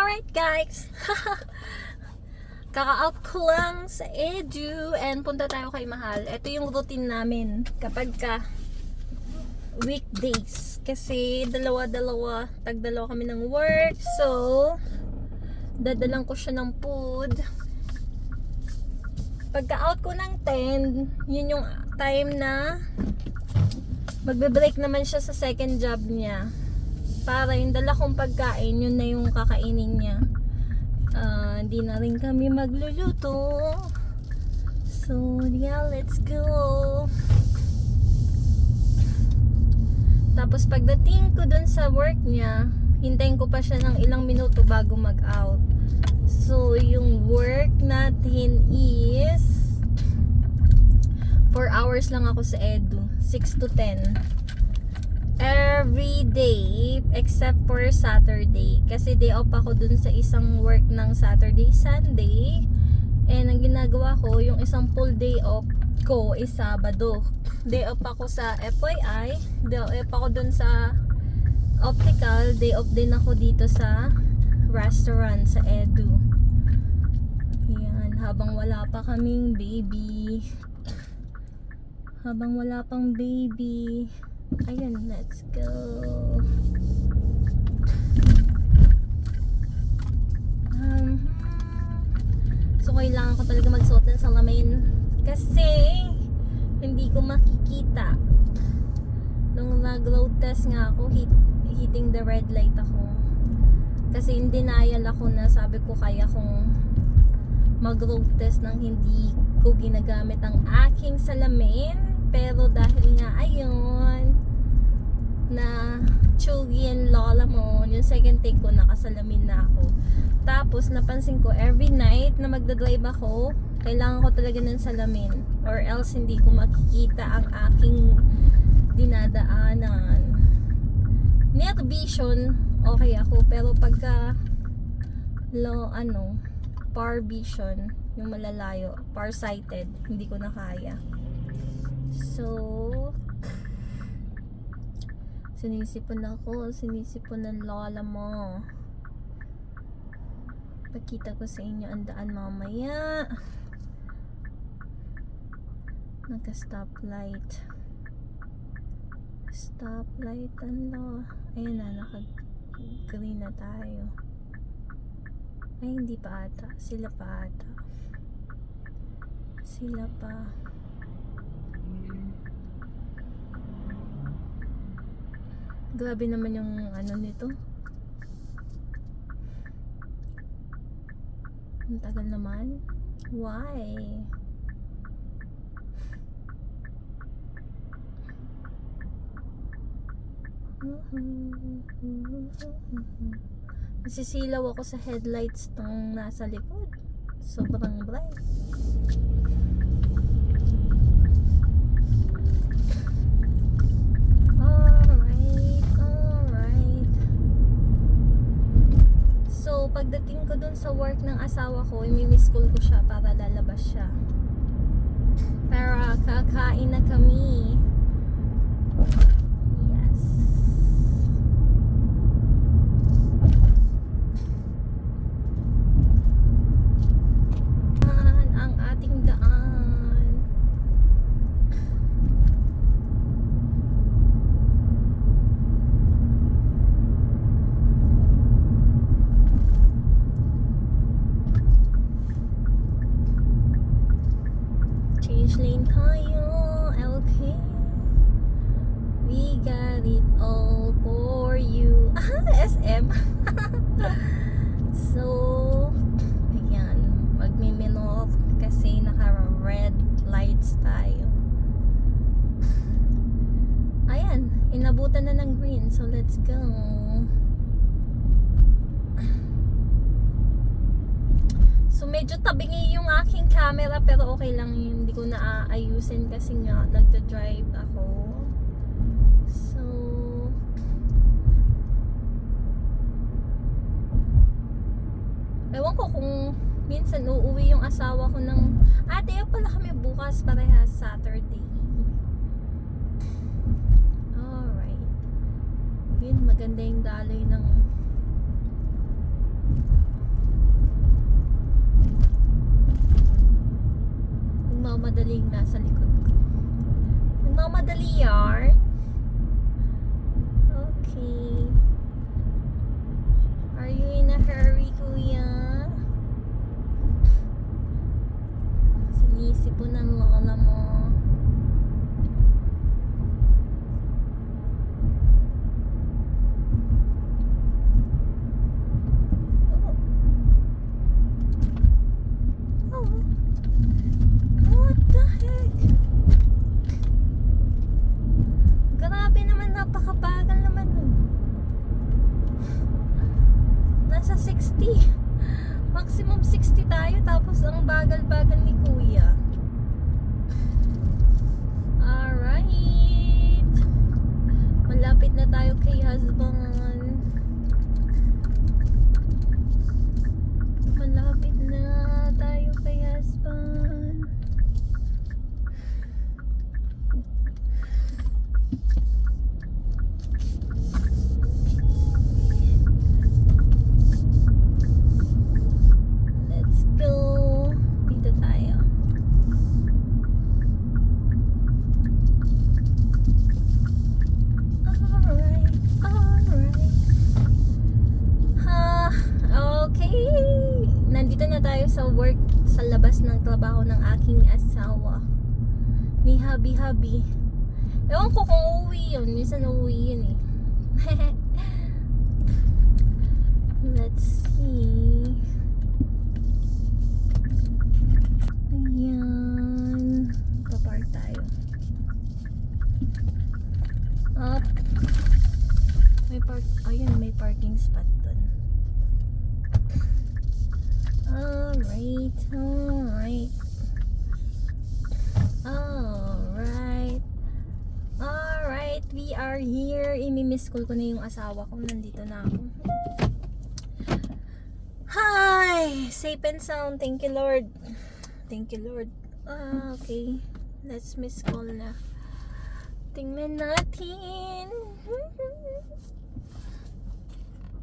Alright guys, kaka-out ko lang sa Edu and punta tayo kay Mahal. Ito yung routine namin kapag ka weekdays. Kasi dalawa-dalawa, tag-dalawa kami ng work. So, dadalang ko siya ng food. Pagka-out ko ng 10, yun yung time na magbe-break naman siya sa second job niya para yung dala kong pagkain, yun na yung kakainin niya. Ah, Hindi na rin kami magluluto. So, yeah, let's go. Tapos pagdating ko dun sa work niya, hintayin ko pa siya ng ilang minuto bago mag-out. So, yung work natin is 4 hours lang ako sa Edu. 6 to 10 every day except for Saturday. Kasi day off ako dun sa isang work ng Saturday, Sunday. And ang ginagawa ko, yung isang full day off ko is Sabado. Day off ako sa FYI. Day off ako dun sa optical. Day off din ako dito sa restaurant sa Edu. Yan, habang wala pa kaming baby. Habang wala pang baby. Ayun, let's go. So, kailangan ko talaga magsuot ng salamin. Kasi, hindi ko makikita. Nung nag-road test nga ako, hit, hitting the red light ako. Kasi in denial ako na sabi ko kaya kong mag-road test nang hindi ko ginagamit ang aking salamin. Pero dahil nga ayun, na Chugi and Lola mo, yung second take ko, nakasalamin na ako. Tapos, napansin ko, every night na magdadrive ako, kailangan ko talaga ng salamin. Or else, hindi ko makikita ang aking dinadaanan. Near vision, okay ako. Pero pagka low, ano, far vision, yung malalayo, far sighted, hindi ko na kaya. So, sinisipon ako, sinisipon ng lola mo. Pakita ko sa inyo ang daan mamaya. Naka-stoplight. Stoplight, ano. Ayun na, naka-green na tayo. Ay, hindi pa ata. Sila pa ata. Sila pa. Grabe naman yung ano nito. Ang tagal naman. Why? Nasisilaw ako sa headlights ng nasa likod. Sobrang bright. Alright, alright. So, pagdating ko dun sa work ng asawa ko, i-miss call ko siya para lalabas siya. Para kakain na kami. Yes. Yan ang ating daan. Change lane tayo. Okay. We got it all for you. SM. so, ayan. Magmiminor kasi naka-red lights tayo. Ayan. Inabutan na ng green. So, let's go. So medyo tabingi yung aking camera pero okay lang yun. Hindi ko na aayusin kasi nga nagda-drive ako. So Ewan ko kung minsan uuwi yung asawa ko ng Ah, day off pala kami bukas parehas Saturday. maganda yung daloy ng nagmamadaling nasa likod ko. Nagmamadali yarn okay. Are you in a hurry kuya? Sa work sa labas ng trabaho ng aking asawa. Ni Habi Habi. Ewan ko kung uuwi yun. Minsan uuwi yun eh. Let's see. Alright, alright. Alright. Alright, we are here. Imi-miss call ko na yung asawa ko. Nandito na ako. Hi! Safe and sound. Thank you, Lord. Thank you, Lord. Ah, okay. Let's miss call na. Tingnan natin.